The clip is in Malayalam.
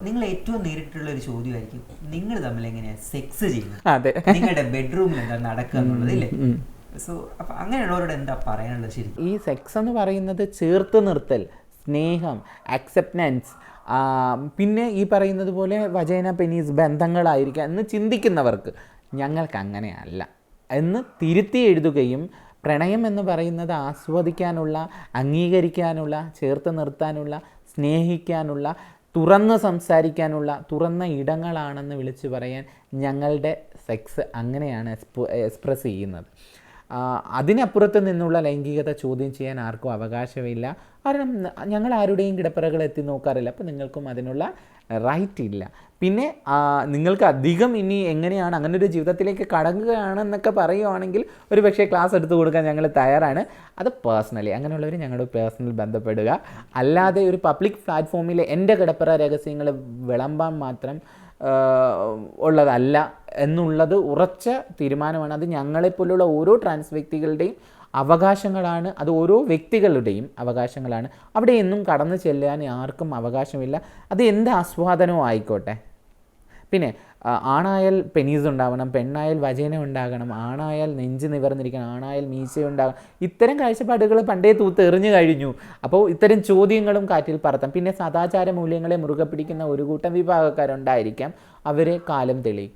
നിങ്ങൾ ഏറ്റവും നേരിട്ടുള്ള ഒരു ചോദ്യമായിരിക്കും നിങ്ങൾ തമ്മിൽ എങ്ങനെയാണ് സെക്സ് ചെയ്യുന്നത്? നിങ്ങളുടെ ബെഡ്റൂമിൽ എന്താ നടക്കുക എന്നുള്ളത് ഇല്ലേ? സോ അപ്പൊ അങ്ങനെയുള്ളവരോട് എന്താ പറയാനുള്ളത് ശരി ഈ സെക്സ് എന്ന് പറയുന്നത് ചേർത്ത് നിർത്തൽ സ്നേഹം അക്സെപ്റ്റൻസ് പിന്നെ ഈ പറയുന്നത് പോലെ വജൈന പെനീസ് ബന്ധങ്ങളായിരിക്കാം എന്ന് ചിന്തിക്കുന്നവർക്ക് ഞങ്ങൾക്ക് അങ്ങനെയല്ല. എന്ന് തിരുത്തി എഴുതുകയും പ്രണയം എന്ന് പറയുന്നത് ആസ്വദിക്കാനുള്ള അംഗീകരിക്കാനുള്ള ചേർത്ത് നിർത്താനുള്ള സ്നേഹിക്കാനുള്ള തുറന്ന് സംസാരിക്കാനുള്ള തുറന്ന ഇടങ്ങളാണെന്ന് വിളിച്ചു പറയാൻ ഞങ്ങളുടെ സെക്സ് അങ്ങനെയാണ് എക്സ്പ് എക്സ്പ്രസ് ചെയ്യുന്നത്. അതിനപ്പുറത്ത് നിന്നുള്ള ലൈംഗികത ചോദ്യം ചെയ്യാൻ ആർക്കും അവകാശമില്ല. കാരണം ഞങ്ങൾ ആരുടെയും കിടപ്പറകൾ എത്തി നോക്കാറില്ല. അപ്പോൾ നിങ്ങൾക്കും അതിനുള്ള റൈറ്റ് ഇല്ല. പിന്നെ നിങ്ങൾക്ക് അധികം ഇനി എങ്ങനെയാണ് അങ്ങനെ ഒരു ജീവിതത്തിലേക്ക് കടങ്ങുകയാണെന്നൊക്കെ പറയുവാണെങ്കിൽ ഒരു പക്ഷേ ക്ലാസ് എടുത്തു കൊടുക്കാൻ ഞങ്ങൾ തയ്യാറാണ്. അത് പേഴ്സണലി അങ്ങനെയുള്ളവർ ഞങ്ങളുടെ പേഴ്സണൽ ബന്ധപ്പെടുക. അല്ലാതെ ഒരു പബ്ലിക് പ്ലാറ്റ്ഫോമിൽ എന്റെ കിടപ്പറ രഹസ്യങ്ങൾ വിളമ്പാൻ മാത്രം ഉള്ളതല്ല. എന്നുള്ളത് ഉറച്ച തീരുമാനമാണ്. അത് ഞങ്ങളെപ്പോലുള്ള ഓരോ ട്രാൻസ് വ്യക്തികളുടെയും അവകാശങ്ങളാണ്. അത് ഓരോ വ്യക്തികളുടെയും അവകാശങ്ങളാണ്. അവിടെ എന്നും കടന്നു ചെല്ലാൻ ആർക്കും അവകാശമില്ല. അത് എന്ത് ആസ്വാദനവും ആയിക്കോട്ടെ. പിന്നെ ആണായാൽ പെനീസ് ഉണ്ടാവണം പെണ്ണായാൽ വചന ഉണ്ടാകണം ആണായാൽ നെഞ്ച് നിവർന്നിരിക്കണം ആണായാൽ മീശ ഉണ്ടാകണം. ഇത്തരം കാഴ്ചപ്പാടുകൾ പണ്ടേ തൂത്ത് എറിഞ്ഞു കഴിഞ്ഞു. അപ്പോൾ ഇത്തരം ചോദ്യങ്ങളും കാറ്റിൽ പറത്താം. പിന്നെ സദാചാര മൂല്യങ്ങളെ മുറുകെ പിടിക്കുന്ന ഒരു കൂട്ടം വിഭാഗക്കാരുണ്ടായിരിക്കാം. അവരെ കാലം തെളിയിക്കും.